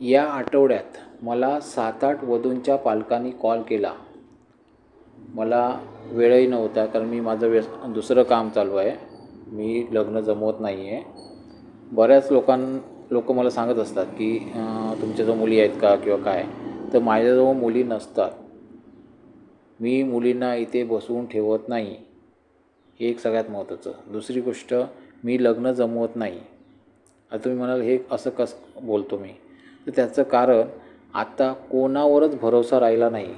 या आठवड्यात मला सात आठ वधूंच्या पालकांनी कॉल केला. मला वेळही नव्हता कारण मी माझं व्यस दुसरं काम चालू आहे. मी लग्न जमवत नाही आहे बऱ्याच लोकां लोक मला सांगत असतात की तुमच्याजवळ मुली आहेत का किंवा काय? तर माझ्याजवळ मुली नसतात. मी मुलींना इथे बसवून ठेवत नाही. हे एक सगळ्यात महत्त्वाचं. दुसरी गोष्ट मी लग्न जमवत नाही. आता तुम्ही म्हणाल हे असं कसं बोलतो मी? तर त्याचं कारण आता कोणावरच भरोसा राहिला नाही.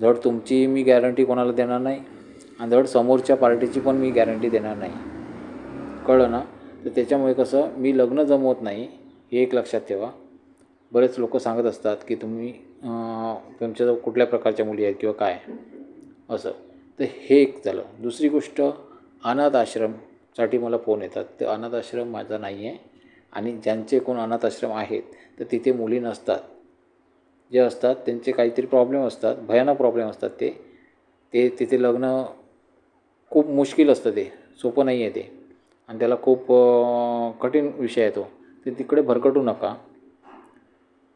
धड तुमची मी गॅरंटी कोणाला देणार नाही आणि धड समोरच्या पार्टीची पण मी गॅरंटी देणार नाही. कळलं ना? तर त्याच्यामुळे कसं मी लग्न जमवत नाही हे एक लक्षात ठेवा. बरेच लोक सांगत असतात की तुम्ही तुमच्याजवळ कुठल्या प्रकारच्या मुली आहेत किंवा काय? असं. तर हे एक झालं. दुसरी गोष्ट अनाथ आश्रमसाठी मला फोन येतात. तर अनाथ आश्रम माझा नाही आहे आणि ज्यांचे कोण अनाथ आश्रम आहेत तर तिथे मुली नसतात. जे असतात त्यांचे काहीतरी प्रॉब्लेम असतात भयानक प्रॉब्लेम असतात ते. ते तिथे लग्न खूप मुश्किल असतं ते सोपं नाही आहे ते. आणि त्याला खूप कठीण विषय आहे तो. ते तिकडे भरकटू नका.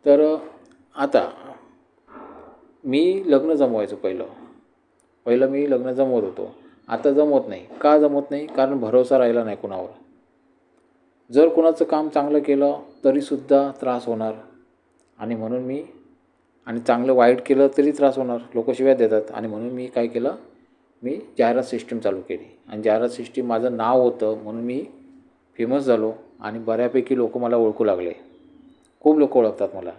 तर आता मी लग्न जमवायचो पहिलं. पहिलं मी लग्न जमवत होतो. आता जमवत नाही. का जमवत नाही? कारण भरोसा राहिला नाही कुणावर. जर कोणाचं काम चांगलं केलं तरीसुद्धा त्रास होणार. आणि म्हणून मी आणि चांगलं वाईट केलं तरी त्रास होणार. लोक शिव्या देतात. आणि म्हणून मी काय केलं मी जाहिरात सिस्टीम चालू केली. आणि जाहिरात सिस्टीम माझं नाव होतं म्हणून मी फेमस झालो. आणि बऱ्यापैकी लोक मला ओळखू लागले. खूप लोक ओळखतात मला.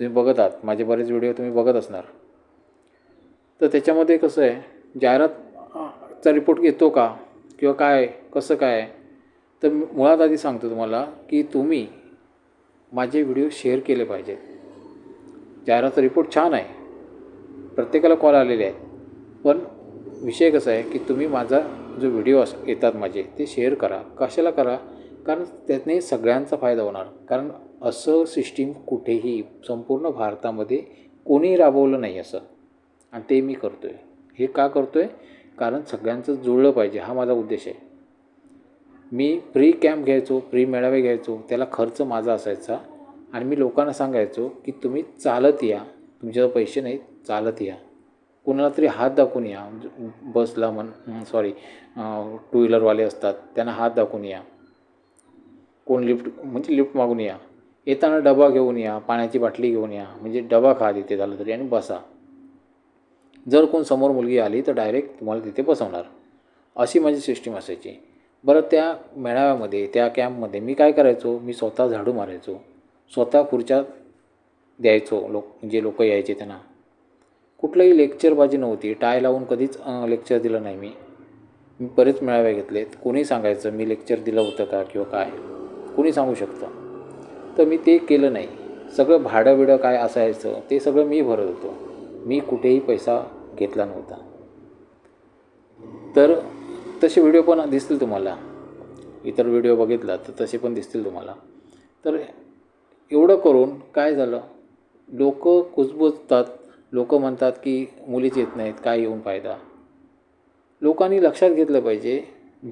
तुम्ही बघत आहात माझे बरेच व्हिडिओ तुम्ही बघत असणार. तर त्याच्यामध्ये कसं आहे जाहिरातचा रिपोर्ट येतो का? किंवा काय? कसं काय? तर मुळात आधी सांगतो तुम्हाला की तुम्ही माझे व्हिडिओ शेअर केले पाहिजेत जाहिरातचा रिपोर्ट छान आहे. प्रत्येकाला कॉल आलेले आहेत. पण विषय कसा आहे की तुम्ही माझा जो व्हिडिओ अस येतात माझे ते शेअर करा. कशाला करा? कारण त्यातने सगळ्यांचा फायदा होणार. कारण असं सिस्टीम कुठेही संपूर्ण भारतामध्ये कोणीही राबवलं नाही असं. आणि ते मी करतो आहे हे का करतो आहे कारण सगळ्यांचं जुळलं पाहिजे. हा माझा उद्देश आहे. मी फ्री कॅम्प घ्यायचो फ्री मेळावे घ्यायचो त्याला खर्च माझा असायचा. आणि मी लोकांना सांगायचो की तुम्ही चालत या तुमच्याजवळ पैसे नाहीत चालत या. कुणाला तरी हात दाखवून या. म्हणजे बसला म्हण सॉरी टू व्हीलरवाले असतात त्यांना हात दाखवून या. कोण लिफ्ट म्हणजे लिफ्ट मागून या. येताना डबा घेऊन या पाण्याची बाटली घेऊन या. म्हणजे डबा खा तिथे झालं तरी आणि बसा. जर कोण समोर मुलगी आली तर डायरेक्ट तुम्हाला तिथे बसवणार. अशी माझी सिस्टीम असायची. बरं त्या मेळाव्यामध्ये त्या कॅम्पमध्ये मी काय करायचो? मी स्वतः झाडू मारायचो. स्वतः खुर्च्या द्यायचो लोक जे लोकं यायचे त्यांना. कुठलंही लेक्चरबाजी नव्हती. टाय लावून कधीच लेक्चर दिलं नाही मी. मी बरेच मेळावे घेतलेत. कोणी सांगायचं मी लेक्चर दिलं होतं का किंवा काय? कोणी सांगू शकतं. तर मी ते केलं नाही. सगळं भाडं बिडं काय असायचं ते सगळं मी भरत होतो. मी कुठेही पैसा घेतला नव्हता. तर तसे व्हिडिओ पण दिसतील तुम्हाला. इतर व्हिडिओ बघितला तर तसे पण दिसतील तुम्हाला. तर एवढं करून काय झालं? लोक कुजबुजतात. लोक म्हणतात की मुलीच येत नाहीत काय येऊन फायदा? लोकांनी लक्षात घेतलं पाहिजे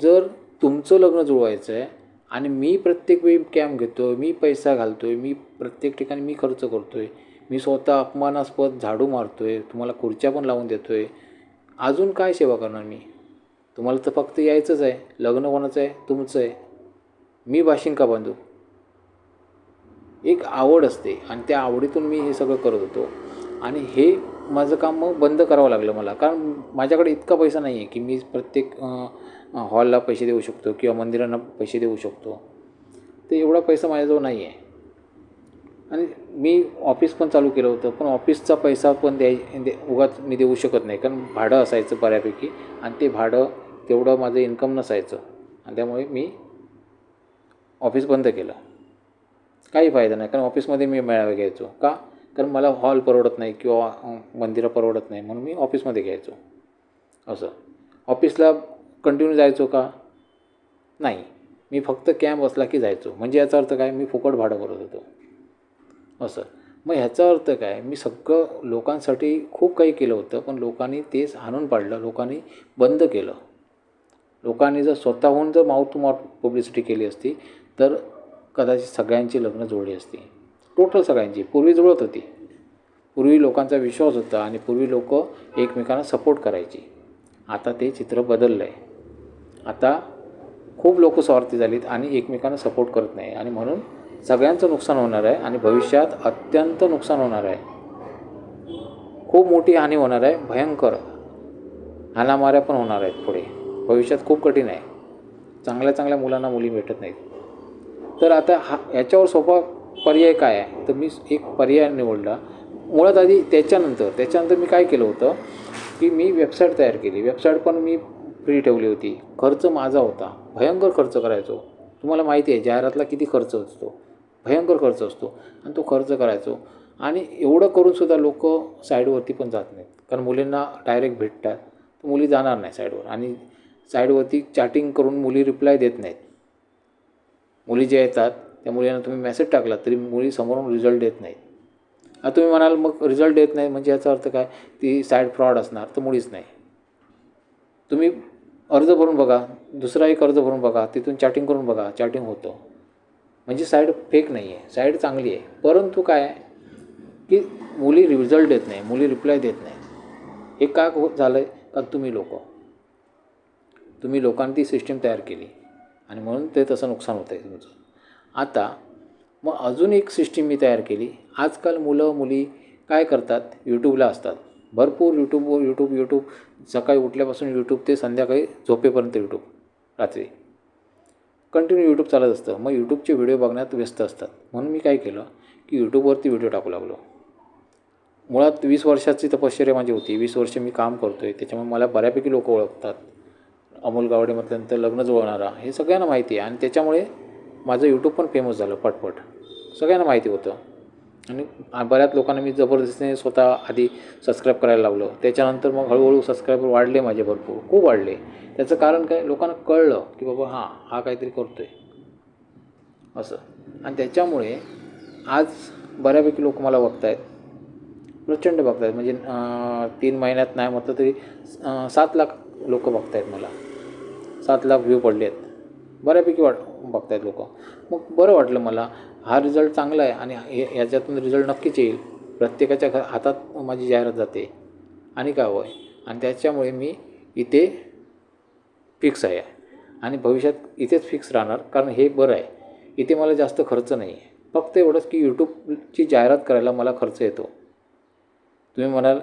जर तुमचं लग्न जुळवायचं आहे आणि मी प्रत्येक वेळी कॅम्प घेतो मी पैसा घालतो आहे मी प्रत्येक ठिकाणी मी खर्च करतो आहे मी स्वतः अपमानास्पद झाडू मारतो आहे तुम्हाला खुर्च्या पण लावून देतो आहे अजून काय सेवा करणार मी? तुम्हाला तर फक्त यायचंच आहे. लग्न कोणाचं आहे? तुमचं आहे. मी भाषण का बांधू? एक आवड असते आणि त्या आवडीतून मी हे सगळं करत होतो. आणि हे माझं काम मग बंद करावं लागलं मला. कारण माझ्याकडे इतका पैसा नाही आहे की मी प्रत्येक हॉलला पैसे देऊ शकतो किंवा मंदिरांना पैसे देऊ शकतो. तर एवढा पैसा माझ्याजवळ नाही आहे आणि मी ऑफिस पण चालू केलं होतं पण ऑफिसचा पैसा पण द्याय दे उगाच मी देऊ शकत नाही. कारण भाडं असायचं बऱ्यापैकी आणि ते भाडं तेवढं माझं इन्कम नसायचं. आणि त्यामुळे मी ऑफिस बंद केलं. काही फायदा नाही कारण ऑफिसमध्ये मी मेळावे घ्यायचो. का? कारण मला हॉल परवडत नाही किंवा मंदिरं परवडत नाही म्हणून मी ऑफिसमध्ये घ्यायचो. असं. ऑफिसला कंटिन्यू जायचो का? नाही. मी फक्त कॅम्प असला की जायचो. म्हणजे याचा अर्थ काय? मी फुकट भाडं करत होतो. असं. मग ह्याचा अर्थ काय? मी सगळं लोकांसाठी खूप काही केलं होतं पण लोकांनी तेच हाणून पाडलं. लोकांनी बंद केलं. लोकांनी जर स्वतःहून जर माउथ टू माउथ पब्लिसिटी केली असती तर कदाचित सगळ्यांची लग्न जुळली असती. टोटल सगळ्यांची. पूर्वी जुळत होती. पूर्वी लोकांचा विश्वास होता आणि पूर्वी लोक एकमेकांना सपोर्ट करायची. आता ते चित्र बदललं आहे आता खूप लोक स्वार्थी झालीत आणि एकमेकांना सपोर्ट करत नाही. आणि म्हणून सगळ्यांचं नुकसान होणार आहे आणि भविष्यात अत्यंत नुकसान होणार आहे. खूप मोठी हानी होणार आहे. भयंकर. हाणामाऱ्या पण होणार आहेत पुढे. भविष्यात खूप कठीण आहे. चांगल्या चांगल्या मुलांना मुली भेटत नाहीत. तर आता हा याच्यावर सोपा पर्याय काय आहे? तर मी एक पर्याय निवडला. मुळात आधी त्याच्यानंतर त्याच्यानंतर मी काय केलं होतं की मी वेबसाईट तयार केली. वेबसाईट पण मी फ्री ठेवली होती. खर्च माझा होता. भयंकर खर्च करायचो. तुम्हाला माहिती आहे जाहिरातला किती खर्च असतो. भयंकर खर्च असतो. आणि तो खर्च करायचो. आणि एवढं करूनसुद्धा लोक साईडवरती पण जात नाहीत. कारण मुलींना डायरेक्ट भेटतात. तर मुली जाणार नाही साईडवर. आणि साईडवरती चॅटिंग करून मुली रिप्लाय देत नाहीत. मुली ज्या येतात त्या मुलींना तुम्ही मेसेज टाकला तरी मुली समोरून रिझल्ट देत नाहीत. आता तुम्ही म्हणाल मग रिझल्ट देत नाही म्हणजे याचा अर्थ काय? ती साईड फ्रॉड असणार तर मुळीच नाही. तुम्ही अर्ज भरून बघा दुसरा एक अर्ज भरून बघा तिथून चॅटिंग करून बघा चॅटिंग होतं. म्हणजे साईड फेक नाही आहे साईड चांगली आहे. परंतु काय आहे? की मुली रिझल्ट देत नाही मुली रिप्लाय देत नाही हे का हो झालं आहे का तुम्ही लोक. तुम्ही लोकांनी ती सिस्टीम तयार केली. आणि म्हणून ते तसं नुकसान होतं आहे तुमचं. आता मग अजून एक सिस्टीम मी तयार केली. आजकाल मुलं मुली काय करतात? यूट्यूबला असतात. भरपूर यूट्यूबवर यूट्यूब यूट्यूब सकाळी उठल्यापासून यूट्यूब ते संध्याकाळी झोपेपर्यंत यूट्यूब रात्री. कंटिन्यू यूट्यूब चालत असतं. मग यूट्यूबचे व्हिडिओ बघण्यात व्यस्त असतात. म्हणून मी काय केलं? की यूट्यूबवरती व्हिडिओ टाकू लागलो. मुळात वीस वर्षाची तपश्चर्या माझी होती. वीस वर्ष मी काम करतो आहे त्याच्यामुळे मला बऱ्यापैकी लोक ओळखतात. अमोल गावडे म्हटल्यानंतर लग्न जुळवणारा हे सगळ्यांना माहिती आहे. आणि त्याच्यामुळे माझं यूट्यूब पण फेमस झालं पटपट. सगळ्यांना माहिती होतं. आणि बऱ्याच लोकांना मी जबरदस्तीने स्वतः आधी सबस्क्राईब करायला लावलं. त्याच्यानंतर मग हळूहळू सबस्क्रायबर वाढले माझे भरपूर. खूप वाढले. त्याचं कारण काय लोकांना कळलं की बाबा हां हा काहीतरी करतो आहे असं. आणि त्याच्यामुळे आज बऱ्यापैकी लोक मला बघत आहेत प्रचंड बघत आहेत म्हणजे तीन महिन्यात नाही म्हटलं तरी सात लाख लोक बघत आहेत मला. सात लाख व्ह्यू पडले आहेत बऱ्यापैकी वाट बघत आहेत लोक. मग बरं वाटलं मला. हा रिझल्ट चांगला आहे आणि हे याच्यातून रिझल्ट नक्कीच येईल. प्रत्येकाच्या घ हातात माझी जाहिरात जाते. आणि काय हवं आहे आणि त्याच्यामुळे मी इथे फिक्स आहे. आणि भविष्यात इथेच फिक्स राहणार कारण हे बरं आहे. इथे मला जास्त खर्च नाही आहे. फक्त एवढंच की यूट्यूबची जाहिरात करायला मला खर्च येतो. तुम्ही म्हणाल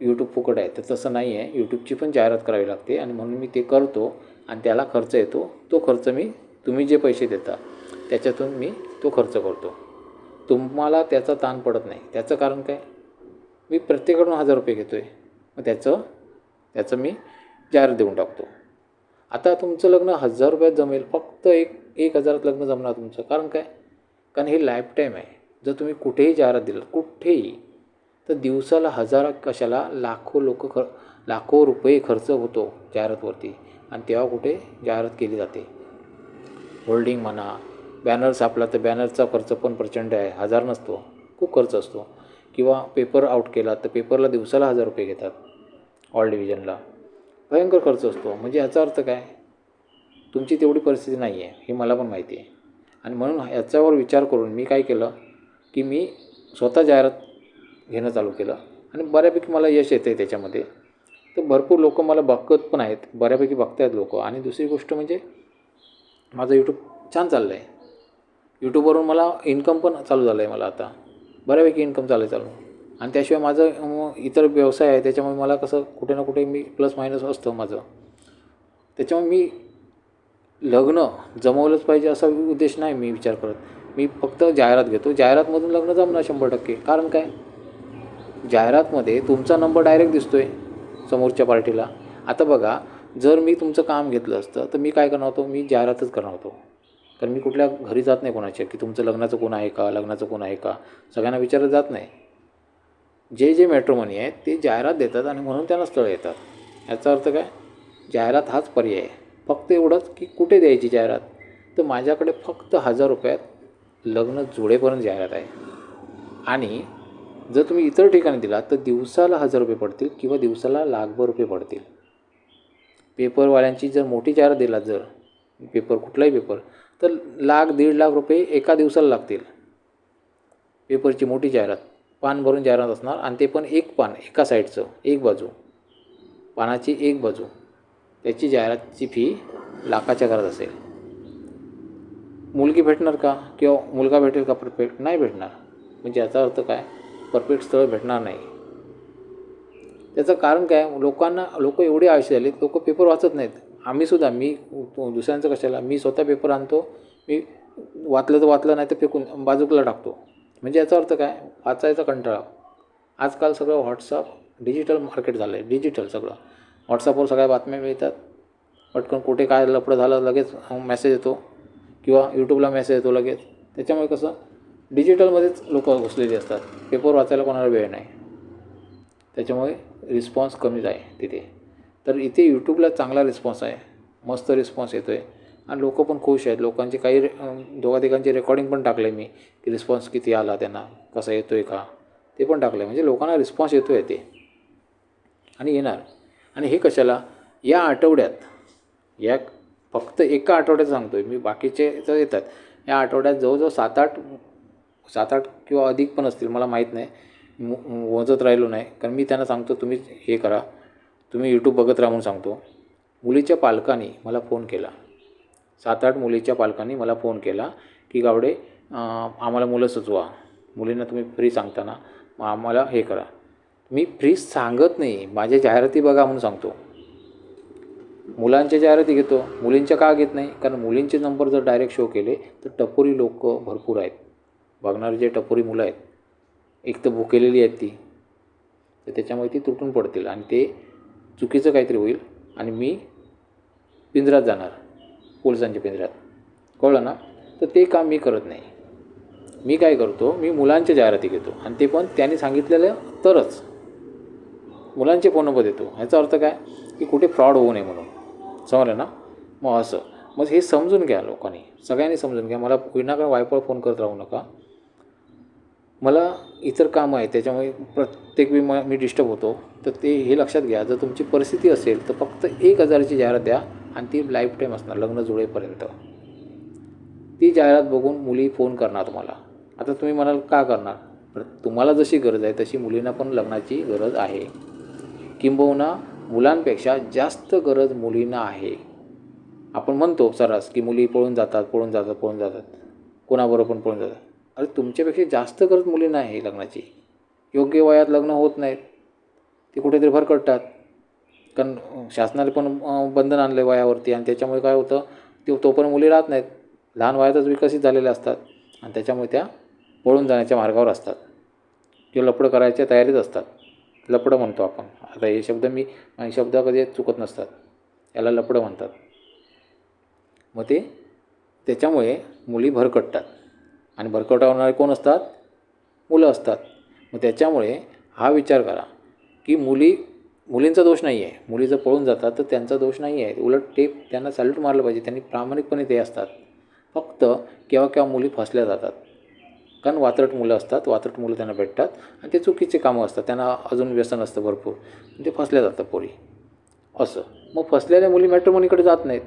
यूट्यूब फुकट आहे. तर तसं नाही आहे. यूट्यूबची पण जाहिरात करावी लागते आणि म्हणून मी ते करतो. आणि त्याला खर्च येतो. तो खर्च मी तुम्ही जे पैसे देता त्याच्यातून मी तो खर्च करतो. तुम्हाला त्याचा ताण पडत नाही. त्याचं कारण काय? मी प्रत्येकाकडून हजार रुपये घेतो आहे मग त्याचं त्याचं मी जाहिरात देऊन टाकतो. आता तुमचं लग्न हजार रुपयात जमेल. फक्त एक एक हजारात लग्न जमणार तुमचं. कारण काय? कारण हे लाईफ टाईम आहे. जर तुम्ही कुठेही जाहिरात दिलं कुठेही तर दिवसाला हजार कशाला? लाखो लोक ख लाखो रुपये खर्च होतो जाहिरातवरती. आणि तेव्हा कुठे जाहिरात केली जाते. होल्डिंग म्हणा बॅनर छापला तर बॅनरचा खर्च पण प्रचंड आहे हजार नसतो खूप खर्च असतो. किंवा पेपर आउट केला तर पेपरला दिवसाला हजार रुपये घेतात ऑल डिव्हिजनला भयंकर खर्च असतो. म्हणजे याचा अर्थ काय? तुमची तेवढी परिस्थिती नाही आहे हे मला पण माहिती आहे. आणि म्हणून याच्यावर विचार करून मी काय केलं? की मी स्वतः जाहिरात घेणं चालू केलं. आणि बऱ्यापैकी मला यश येतं आहे त्याच्यामध्ये. तर भरपूर लोक मला बघत पण आहेत. बऱ्यापैकी बघत आहेत लोक. आणि दुसरी गोष्ट म्हणजे माझं यूट्यूब छान चाललं आहे यूट्यूबवरून मला इन्कम पण चालू झालं आहे मला आता. बऱ्यापैकी इन्कम चालू आहे चालू. आणि त्याशिवाय माझं इतर व्यवसाय आहे. त्याच्यामुळे मला कसं कुठे ना कुठे मी प्लस मायनस असतं माझं. त्याच्यामुळे मी लग्न जमवलंच पाहिजे असा उद्देश नाही मी विचार करत. मी फक्त जाहिरात घेतो. जाहिरातमधून लग्न जमणार शंभर टक्के. कारण काय? जाहिरातमध्ये तुमचा नंबर डायरेक्ट दिसतो आहे समोरच्या पार्टीला. आता बघा जर मी तुमचं काम घेतलं असतं तर मी काय करणार होतो? मी जाहिरातच करणार होतो. कारण मी कुठल्या घरी जात नाही कोणाच्या की तुमचं लग्नाचं कोण आहे का? लग्नाचं कोण आहे का? सगळ्यांना विचारत जात नाही. जे जे मॅट्रोमनी आहेत ते जाहिरात देतात आणि म्हणून त्यांना स्थळं येतात. याचा अर्थ काय? जाहिरात हाच पर्याय आहे. फक्त एवढंच की कुठे द्यायची जाहिरात? तर माझ्याकडे फक्त हजार रुपयात लग्न जुळेपर्यंत जाहिरात आहे. आणि जर तुम्ही इतर ठिकाणी दिला तर दिवसाला हजार रुपये पडतील किंवा दिवसाला लाखभर रुपये पडतील. पेपरवाल्यांची जर मोठी जाहिरात दिला जर पेपर कुठलाही पेपर तर लाख दीड लाख रुपये एका दिवसाला लागतील. पेपरची मोठी जाहिरात पान भरून जाहिरात असणार आणि ते पण एक पान एका साईडचं एक बाजू. पानाची एक बाजू. त्याची जाहिरातची फी लाखाच्या घरात असेल. मुलगी भेटणार का? किंवा मुलगा भेटेल का? परफेक्ट नाही भेटणार. म्हणजे याचा अर्थ काय? परफेक्ट स्थळ भेटणार नाही. त्याचं कारण काय? लोकांना लोक एवढे आळशी झाले लोक पेपर वाचत नाहीत. आम्हीसुद्धा मी दुसऱ्यांचं कशाला मी स्वतः पेपर आणतो मी वाचलं तर वाचलं नाही तर फेकून बाजूकला टाकतो. म्हणजे याचा अर्थ काय? वाचायचा कंटाळा. आजकाल सगळं व्हॉट्सअप डिजिटल मार्केट झालं आहे डिजिटल सगळं. व्हॉट्सअपवर सगळ्या बातम्या मिळतात. पटकन कुठे काय लपडं झालं लगेच मेसेज येतो. किंवा यूट्यूबला मेसेज येतो लगेच. त्याच्यामुळे कसं? डिजिटलमध्येच लोक घुसलेली असतात. पेपर वाचायला कोणाला वेळ नाही. त्याच्यामुळे रिस्पॉन्स कमीच आहे तिथे. तर इथे यूट्यूबला चांगला रिस्पॉन्स आहे. मस्त रिस्पॉन्स येतो आहे आणि लोकं पण खुश आहेत. लोकांचे काही रे दोघा तिघांची रेकॉर्डिंग पण टाकलं मी की रिस्पॉन्स किती आला त्यांना कसा येतो आहे का? ते पण टाकलं आहे म्हणजे लोकांना रिस्पॉन्स येतो आहे ते. आणि येणार. आणि हे कशाला? या आठवड्यात या फक्त एका आठवड्यात सांगतो आहे मी. बाकीचे तर येतात. या आठवड्यात जवळजवळ सात आठ सात आठ किंवा अधिक पण असतील मला माहीत नाही. मो मोजत राहिलो नाही. कारण मी त्यांना सांगतो तुम्ही हे करा. तुम्ही यूट्यूब बघत राहून सांगतो. मुलीच्या पालकांनी मला फोन केला. सात आठ मुलीच्या पालकांनी मला फोन केला की गावडे आम्हाला मुलं सुचवा मुलींना तुम्ही फ्री सांगताना मग आम्हाला हे करा. मी फ्री सांगत नाही. माझ्या जाहिराती बघा म्हणून सांगतो. मुलांच्या जाहिराती घेतो. मुलींच्या का घेत नाही? कारण मुलींचे नंबर जर डायरेक्ट शो केले तर टपोरी लोक भरपूर आहेत. बघणारी जे टपोरी मुलं आहेत एक तर भुकेलेली आहेत ती तर त्याच्यामुळे ती तुटून पडतील आणि ते चुकीचं काहीतरी होईल आणि मी पिंजऱ्यात जाणार पोलिसांच्या पिंजऱ्यात. कळलं ना? तर ते काम मी करत नाही. मी काय करतो? मी मुलांच्या जाहिराती घेतो आणि ते पण त्यांनी सांगितलेलं तरच. मुलांचे फोन नंबर देतो. ह्याचा अर्थ काय? की कुठे फ्रॉड होऊ नये म्हणून. समजलं ना? मग असं. मग हे समजून घ्या लोकांनी. सगळ्यांनी समजून घ्या. मला विनाकारण वायफळ फोन करत राहू नका. मला इतर कामं आहेत त्याच्यामुळे प्रत्येक वेळी म मी डिस्टर्ब होतो. तर ते हे लक्षात घ्या जर तुमची परिस्थिती असेल तर फक्त एक हजाराची जाहिरात द्या आणि ती लाईफ टाईम असणार लग्न जुळेपर्यंत. ती जाहिरात बघून मुली फोन करणार तुम्हाला. आता तुम्ही म्हणाल का करणार? तुम्हाला जशी गरज आहे तशी मुलींना पण लग्नाची गरज आहे. किंबहुना मुलांपेक्षा जास्त गरज मुलींना आहे. आपण म्हणतो सर्रास की मुली पळून जातात पळून जातात पळून जातात. कोणाबरोबर पण पळून जातात. अरे तुमच्यापेक्षा जास्त गरज मुलींना आहे लग्नाची. योग्य वयात लग्न होत नाहीत. ते कुठेतरी भरकटतात. कारण शासनाने पण बंधन आणलं आहे वयावरती आणि त्याच्यामुळे काय होतं ते तोपर्यंत मुली राहत नाहीत. लहान वयातच विकसित झालेल्या असतात आणि त्याच्यामुळे त्या पळून जाण्याच्या मार्गावर असतात. किंवा लपडं करायच्या तयारीत असतात. लपडं म्हणतो आपण. आता हे शब्द मी हे शब्द कधी चुकत नसतात. याला लपडं म्हणतात. मग ते त्याच्यामुळे मुली भरकटतात. आणि भरकटवणारे कोण असतात? मुलं असतात. मग त्याच्यामुळे हा विचार करा की मुली मुलींचा दोष नाही आहे मुली जर पळून जातात तर त्यांचा दोष नाही आहे उलट ते त्यांना सॅल्यूट मारलं पाहिजे. त्यांनी प्रामाणिकपणे ते असतात. फक्त केव्हा केव्हा मुली फसल्या जातात. कारण वात्रट मुलं असतात. वात्रट मुलं त्यांना भेटतात. आणि ते चुकीचे कामं असतात. त्यांना अजून व्यसन असतं भरपूर. ते फसल्या जातात पोरी. असं. मग फसलेल्या मुली मॅट्रोमनीकडे जात नाहीत.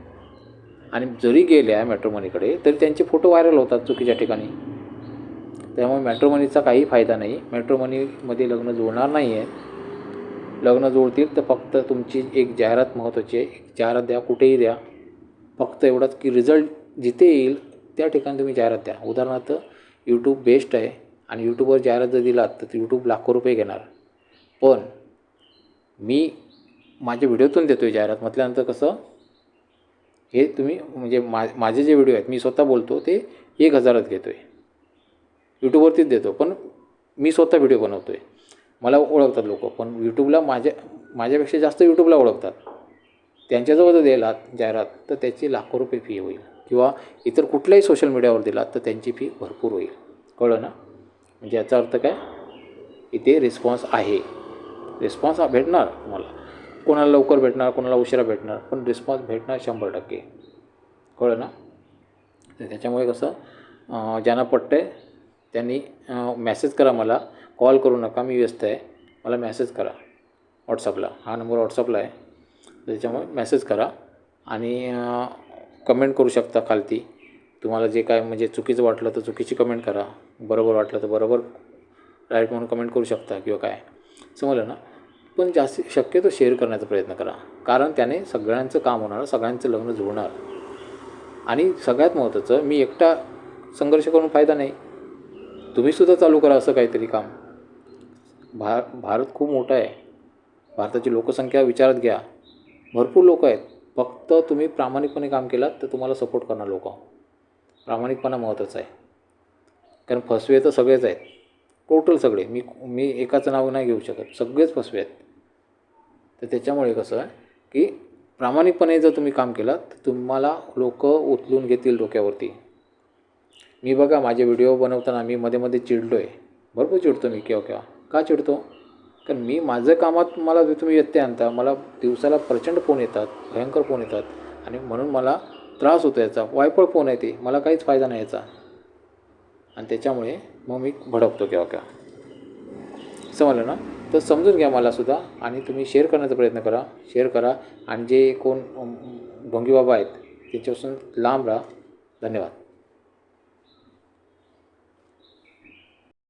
आणि जरी गेल्या मॅट्रोमनीकडे तरी त्यांचे फोटो व्हायरल होतात चुकीच्या ठिकाणी. त्यामुळे मॅट्रोमनीचा काही फायदा नाही. मॅट्रोमनीमध्ये लग्न जुळणार नाही आहे लग्न जुळतील तर फक्त तुमची एक जाहिरात महत्त्वाची आहे. एक जाहिरात द्या कुठेही द्या. फक्त एवढंच की रिझल्ट जिथे येईल त्या ठिकाणी तुम्ही जाहिरात द्या. उदाहरणार्थ यूट्यूब बेस्ट आहे आणि यूट्यूबवर जाहिरात जर दिलात तर यूट्यूब लाखो रुपये घेणार. पण मी माझ्या व्हिडिओतून देतो आहे जाहिरात. म्हटल्यानंतर कसं हे तुम्ही म्हणजे मा माझे जे व्हिडिओ आहेत मी स्वतः बोलतो ते एक हजारात घेतो आहे यूट्यूबवरतीच देतो पण मी स्वतः व्हिडिओ बनवतो आहे मला ओळखतात लोक पण यूट्यूबला माझ्या माझ्यापेक्षा जास्त यूट्यूबला ओळखतात. त्यांच्याजवळ जर दिलात जाहिरात तर त्याची लाखो रुपये फी होईल. किंवा इतर कुठल्याही सोशल मीडियावर दिलात तर त्यांची फी भरपूर होईल. कळलं ना? म्हणजे याचा अर्थ काय? इथे रिस्पॉन्स आहे. रिस्पॉन्स हा भेटणार तुम्हाला. कोणाला लवकर भेटणार कोणाला उशिरा भेटणार पण रिस्पॉन्स भेटणार शंभर टक्के. कळलं ना? तर त्याच्यामुळे कसं ज्यांना पटतं आहे त्यांनी मॅसेज करा मला. कॉल करू नका मी व्यस्त आहे. मला मॅसेज करा व्हॉट्सअपला हा नंबर व्हॉट्सअपला आहे. त्याच्यामुळे मॅसेज करा आणि कमेंट करू शकता खालती. तुम्हाला जे काय म्हणजे चुकीचं वाटलं तर चुकीची कमेंट करा. बरोबर वाटलं तर बरोबर राईट म्हणून कमेंट करू शकता किंवा काय. समजलं ना? पण जास्ती शक्यतो शेअर करण्याचा प्रयत्न करा. कारण त्याने सगळ्यांचं काम होणार सगळ्यांचं लग्न जुळणार. आणि सगळ्यात महत्त्वाचं मी एकटा संघर्ष करून फायदा नाही. तुम्हीसुद्धा चालू करा असं काहीतरी काम. भा भारत खूप मोठा आहे. भारताची लोकसंख्या विचारात घ्या. भरपूर लोक आहेत. फक्त तुम्ही प्रामाणिकपणे काम केलात तर तुम्हाला सपोर्ट करणार लोक. प्रामाणिकपणा महत्त्वाचा आहे. कारण फसवे तर सगळेच आहेत. टोटल सगळे. मी मी एकाचं नाव नाही घेऊ शकत. सगळेच फसवे आहेत. तर त्याच्यामुळे कसं आहे की प्रामाणिकपणे जर तुम्ही काम केलं तर तुम्हाला लोक उचलून घेतील डोक्यावरती. मी बघा माझे व्हिडिओ बनवताना मी मध्ये मध्ये चिडलो आहे भरपूर चिडतो मी केव्हा केव्हा. का चिडतो? कारण मी माझं कामात मला तुम्ही व्यत्यय आणता मला दिवसाला प्रचंड फोन येतात भयंकर फोन येतात. आणि म्हणून मला त्रास होतो याचा. वायपळ फोन येते मला काहीच फायदा नाही याचा. आणि त्याच्यामुळे मग मी भडकतो केव्हा केव्हा. समजलं ना? तर समजून घ्या मलासुद्धा आणि तुम्ही शेअर करण्याचा प्रयत्न करा. शेअर करा. आणि जे कोण अम, बाबा आहेत त्याच्यापासून लांब राहा. धन्यवाद.